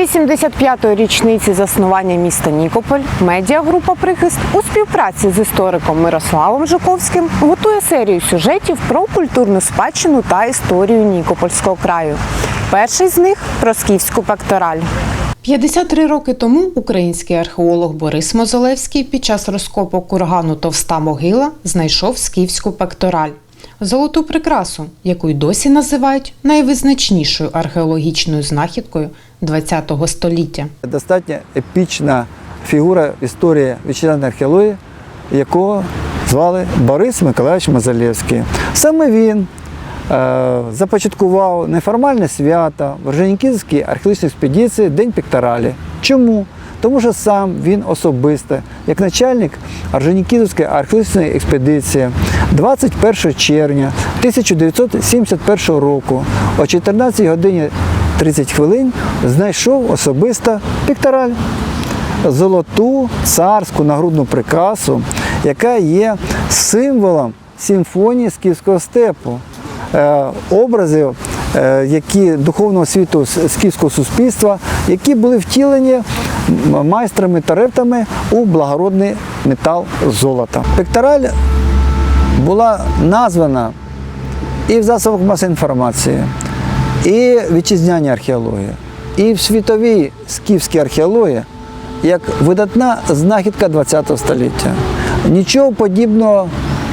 85-ї річниці заснування міста Нікополь медіагрупа Прихист у співпраці з істориком Мирославом Жуковським готує серію сюжетів про культурну спадщину та історію Нікопольського краю. Перший з них про скіфську пектораль. 53 роки тому український археолог Борис Мозолевський під час розкопу кургану Товста могила знайшов скіфську пектораль. Золоту прикрасу, яку й досі називають найвизначнішою археологічною знахідкою ХХ століття. Достатньо епічна фігура історії вітчизняної археології, якого звали Борис Миколаївич Мазалєвський. Саме він е, започаткував неформальне свято в Орджонікідській археологічній експедиції День Пікторалі. Чому? Тому що сам він особисто, як начальник Орджонікідської археологічної експедиції 21 червня 1971 року о 14 годині 30 хвилин знайшов особисто піктораль золоту царську нагрудну прикрасу, яка є символом симфонії скіфського степу, е, образів, е, які духовного світу скіфського суспільства, які були втілені майстрами тарептами у благородний метал золота. Пектораль була названа і в засобах масової інформації, і в вітчизняній археології, і в світовій скіфській археології як видатна знахідка ХХ століття. Нічого подібного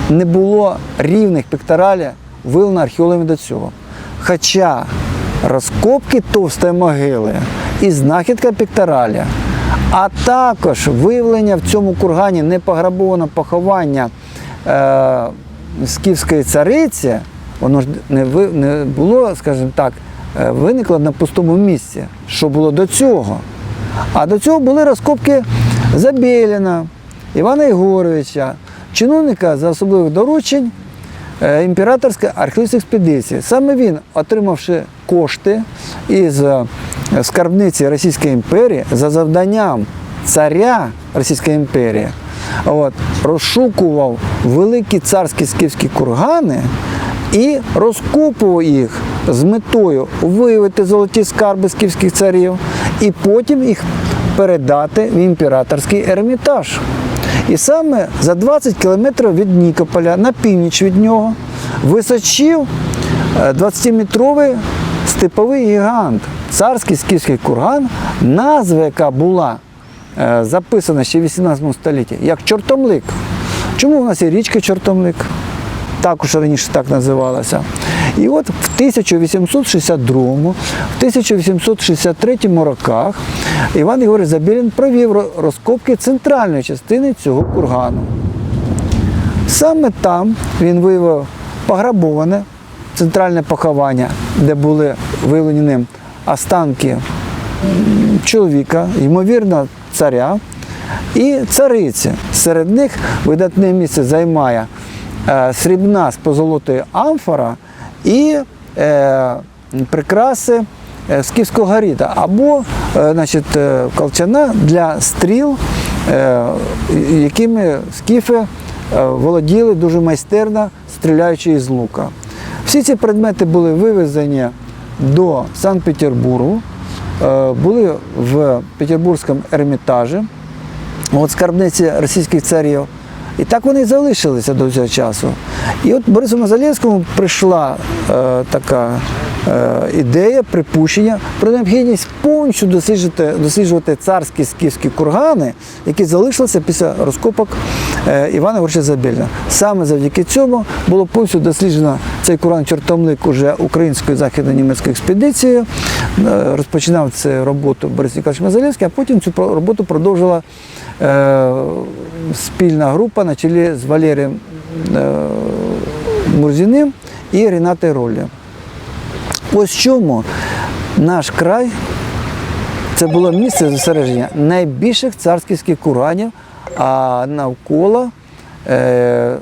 не було рівних пекторалі виявлено археологами до цього. Хоча розкопки товстої могили і знахідка пекторалі, а також виявлення в цьому кургані непограбованого поховання е, скіфської цариці, воно ж не, ви- не було, скажімо так, е, виникло на пустому місці, що було до цього. А до цього були розкопки Забєліна, Івана Єгоровича, чиновника за особливих доручень е, імператорської археологічної експедиції. Саме він, отримавши кошти із е, скарбниці Російської імперії за завданням царя Російської імперії, от, розшукував великі царські скіфські кургани і розкопував їх з метою виявити золоті скарби скіфських царів і потім їх передати в імператорський ермітаж. І саме за 20 кілометрів від Нікополя на північ від нього височив е, 20-метровий степовий гігант, царський скіфський курган, назва яка була е, записана ще в 18 столітті, як Чортомлик. Чому у нас є річка Чортомлик? Також раніше так називалася. І от в 1862, в 1863 роках Іван Ігорович Забєлін провів розкопки центральної частини цього кургану. Саме там він виявив пограбоване центральне поховання, де були виявлені останки чоловіка, ймовірно, царя і цариці. Серед них видатне місце займає срібна з позолотою амфора і е, прикраси е, скіфського гаріта або е, значить, е, колчана для стріл, е, якими скіфи е, володіли дуже майстерно, стріляючи із лука. Всі ці предмети були вивезені до Санкт-Петербургу, е, були в Петербурзькому ермітажі, от скарбниці російських царів. І так вони і залишилися до цього часу. І от Борису Мазалєвському прийшла е, така е, ідея, припущення про необхідність повністю досліджувати, досліджувати царські скіфські кургани, які залишилися після розкопок Івана Горча Забєльна. Саме завдяки цьому було повністю досліджено цей курган Чортомлик уже українською західно-німецькою експедицією. Е, Розпочинав цю роботу Борис Ніколаївич Мазалєвський, а потім цю роботу продовжила е, спільна група на чолі з Валерієм е, Мурзіним і Рінатою Роллі. Ось чому наш край це було місце зосередження найбільших царських курганів, а навколо е,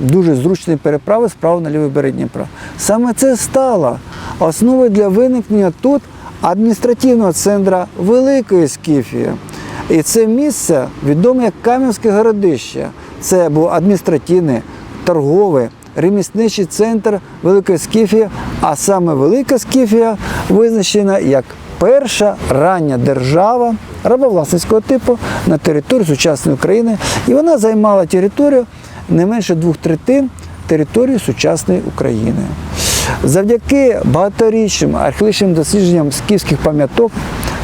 дуже зручної переправи справа на лівий берег Дніпра. Саме це стало основою для виникнення тут адміністративного центру Великої Скіфії. І це місце відоме як Кам'янське городище. Це був адміністративний, торговий, ремісничий центр Великої Скіфії, а саме Велика Скіфія визначена як перша рання держава рабовласницького типу на території сучасної України. І вона займала територію не менше двох третин території сучасної України. Завдяки багаторічним археологічним дослідженням скіфських пам'яток,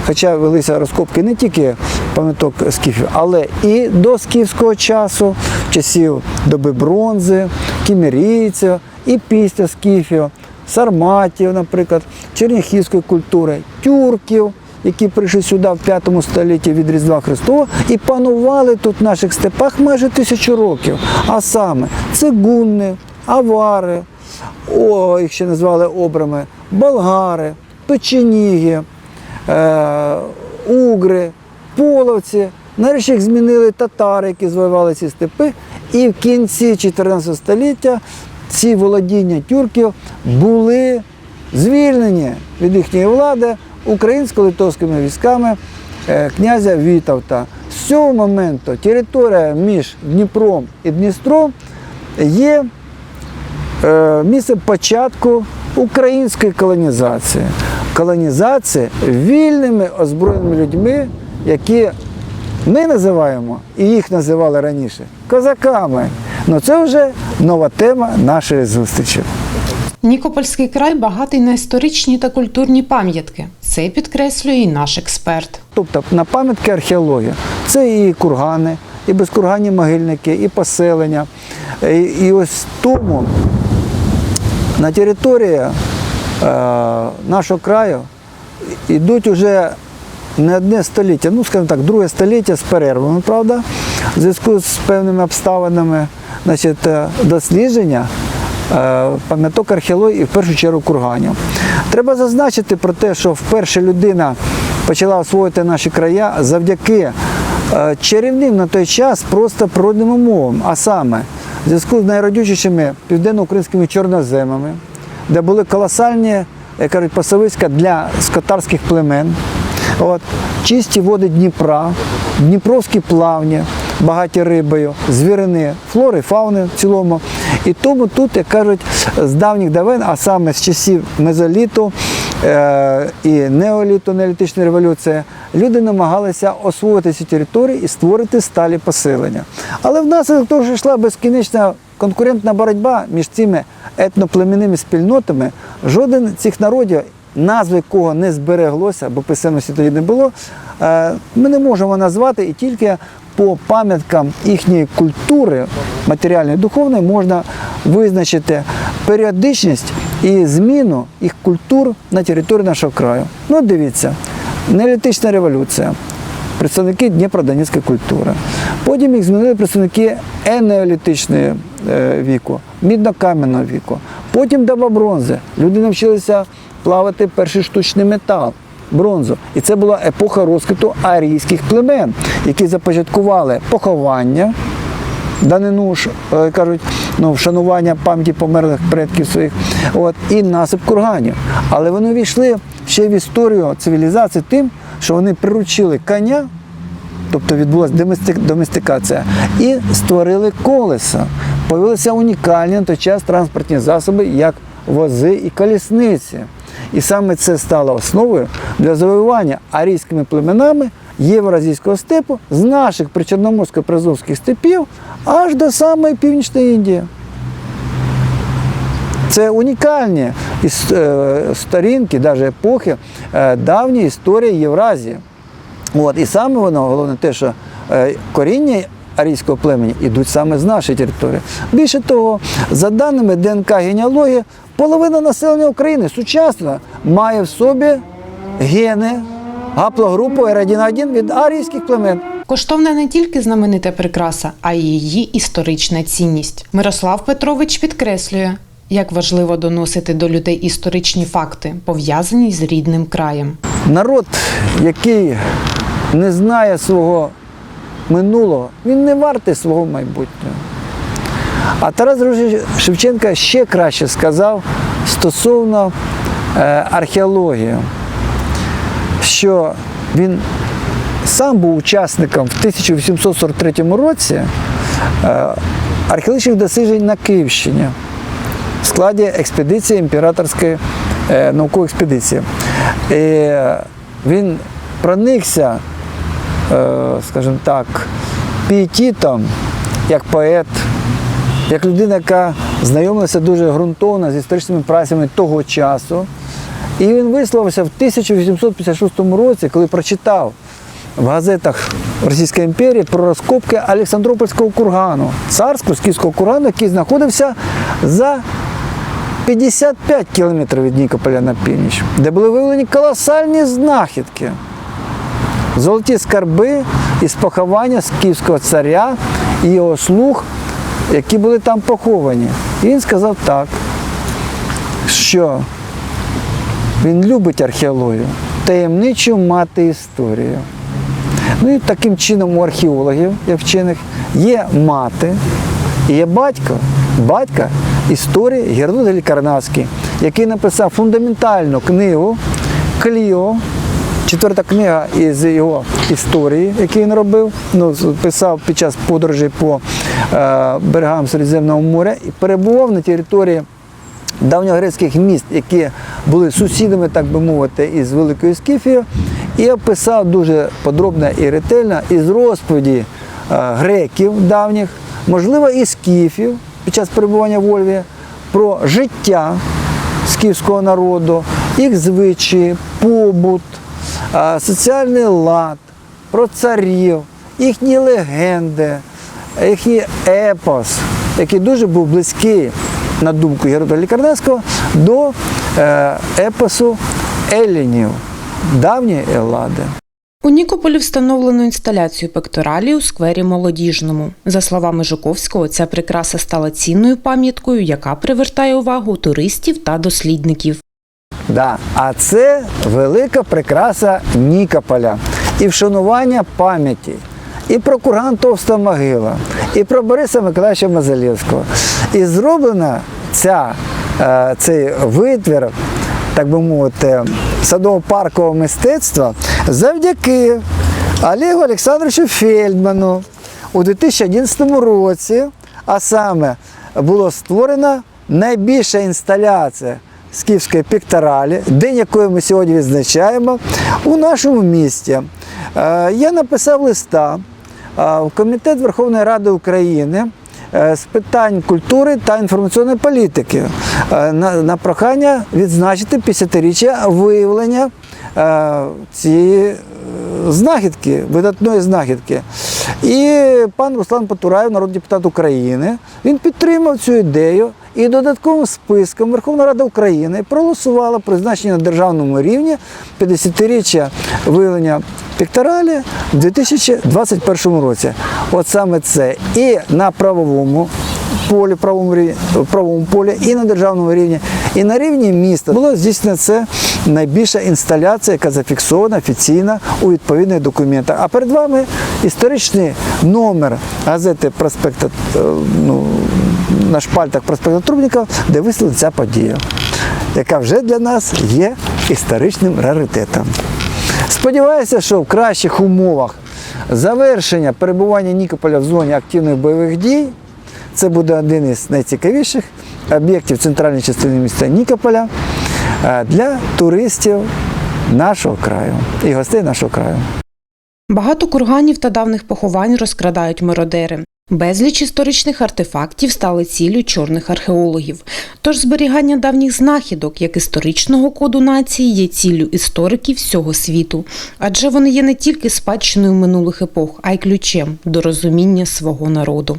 хоча велися розкопки не тільки пам'яток скіфів, але і до скіфського часу, часів доби бронзи, кімерійців, і після скіфів, сарматів, наприклад, черняхівської культури, тюрків, які прийшли сюди в 5 столітті від Різдва Христова і панували тут в наших степах майже тисячу років. А саме цигунни, авари, о, їх ще назвали обрами, болгари, печеніги, е, угри, половці. Нарешті їх змінили татари, які звоювали ці степи. І в кінці 14 століття ці володіння тюрків були звільнені від їхньої влади українсько-литовськими військами е, князя Вітовта. З цього моменту територія між Дніпром і Дністром є е, місце початку української колонізації. Колонізації вільними озброєними людьми, які ми називаємо, і їх називали раніше, козаками. Ну це вже нова тема нашої зустрічі. Нікопольський край багатий на історичні та культурні пам'ятки. Це підкреслює і наш експерт. Тобто на пам'ятки археології. Це і кургани, і безкурганні могильники, і поселення. І, і ось тому на території е, нашого краю йдуть уже не одне століття, ну скажімо так, друге століття з перервами, правда, в зв'язку з певними обставинами значить, е, дослідження е, пам'яток археології і в першу чергу курганів. Треба зазначити про те, що вперше людина почала освоїти наші края завдяки е, чарівним на той час просто природним умовам, а саме в зв'язку з найродючішими південно-українськими чорноземами, де були колосальні, як кажуть, пасовиська для скотарських племен. От, чисті води Дніпра, Дніпровські плавні, багаті рибою, звірини, флори, фауни в цілому. І тому тут, як кажуть, з давніх давен, а саме з часів мезоліту е- і неоліту, неолітичної революції, люди намагалися освоїти ці території і створити сталі поселення. Але внаслідок того, що йшла безкінечна конкурентна боротьба між цими етноплемінними спільнотами, жоден цих народів назви якого не збереглося, бо писемності тоді не було, е, ми не можемо назвати і тільки по пам'яткам їхньої культури, матеріальної духовної, можна визначити періодичність і зміну їх культур на території нашого краю. Ну, дивіться, неолітична революція. Представники Дніпродонецької культури. Потім їх змінили представники енеолітичної е, віку, мідно-кам'яного віку. Потім доба бронзи. Люди навчилися плавати перший штучний метал, бронзу. І це була епоха розквіту арійських племен, які започаткували поховання, данину е, кажуть, ну, вшанування пам'яті померлих предків своїх, от, і насип курганів. Але вони війшли ще в історію цивілізації тим, що вони приручили коня, тобто відбулася доместик- доместикація, і створили колеса. Появилися унікальні на той час транспортні засоби, як вози і колісниці. І саме це стало основою для завоювання арійськими племенами євразійського степу з наших причорноморсько-призовських степів аж до самої північної Індії. Це унікальні е, сторінки, навіть епохи е, давньої історії Євразії. От, і саме воно, головне те, що е, коріння арійського племені йдуть саме з нашої території. Більше того, за даними ДНК генеалогії, половина населення України сучасно має в собі гени гаплогрупу R1-1 від арійських племен. Коштовна не тільки знаменита прикраса, а й її історична цінність. Мирослав Петрович підкреслює, як важливо доносити до людей історичні факти, пов'язані з рідним краєм. Народ, який не знає свого минулого, він не вартий свого майбутнього. А Тарас Григорович Шевченка ще краще сказав стосовно е, археології, що він сам був учасником в 1843 році е, археологічних досліджень на Київщині в складі експедиції імператорської е, наукової експедиції. І він проникся, скажімо так, піетітом як поет, як людина, яка знайомилася дуже ґрунтовно з історичними працями того часу. І він висловився в 1856 році, коли прочитав в газетах Російської імперії про розкопки Олександропольського кургану, царського скіфського кургану, який знаходився за 55 кілометрів від Нікополя на північ, де були виявлені колосальні знахідки. Золоті скарби із поховання скіфського царя і його слуг, які були там поховані. І він сказав так, що він любить археологію, таємничу мати історію. Ну і таким чином у археологів, як вчених, є мати і є батько. Батька історії Гернуд Гелікарнавський, який написав фундаментальну книгу Кліо, четверта книга із його історії, які він робив, ну, писав під час подорожей по берегам Середземного моря і перебував на території давньогрецьких міст, які були сусідами, так би мовити, із Великою Скіфією, і описав дуже подробно і ретельно із розповіді е, греків давніх, можливо, і скіфів під час перебування в Ольві, про життя скіфського народу, їх звичаї, побут, е, соціальний лад, про царів, їхні легенди, їхній епос, який дуже був близький, на думку Герода Лікарнецького, до е, епосу Елінів, давньої Еллади. У Нікополі встановлено інсталяцію пекторалі у сквері Молодіжному. За словами Жуковського, ця прикраса стала цінною пам'яткою, яка привертає увагу туристів та дослідників. Да. А це велика прикраса Нікополя і вшанування пам'яті. І про курган Товста могила, і про Бориса Миколаївича Мазалєвського. І зроблена ця, е, цей витвір, так би мовити, садово-паркового мистецтва завдяки Олегу Олександровичу Фельдману у 2011 році, а саме було створена найбільша інсталяція скіфської пікторалі, день якої ми сьогодні відзначаємо у нашому місті. Е, Я написав листа Комітет Верховної Ради України е, з питань культури та інформаційної політики е, на, прохання відзначити 50-річчя виявлення е, цієї знахідки, видатної знахідки. І пан Руслан Потураєв, народний депутат України, він підтримав цю ідею і додатковим списком Верховна Рада України проголосувала призначення на державному рівні 50-річчя виявлення пікторалі в 2021 році. От саме це і на правовому полі, правовому, рівні- правовому полі, і на державному рівні, і на рівні міста було здійснено це найбільша інсталяція, яка зафіксована офіційно у відповідних документах. А перед вами історичний номер газети проспекта е, ну, на шпальтах проспекта Трубнікова, де висловлена ця подія, яка вже для нас є історичним раритетом. Сподіваюся, що в кращих умовах завершення перебування Нікополя в зоні активних бойових дій це буде один із найцікавіших об'єктів центральної частини міста Нікополя е, для туристів нашого краю і гостей нашого краю. Багато курганів та давних поховань розкрадають мародери. Безліч історичних артефактів стали ціллю чорних археологів. Тож зберігання давніх знахідок як історичного коду нації є ціллю істориків всього світу, адже вони є не тільки спадщиною минулих епох, а й ключем до розуміння свого народу.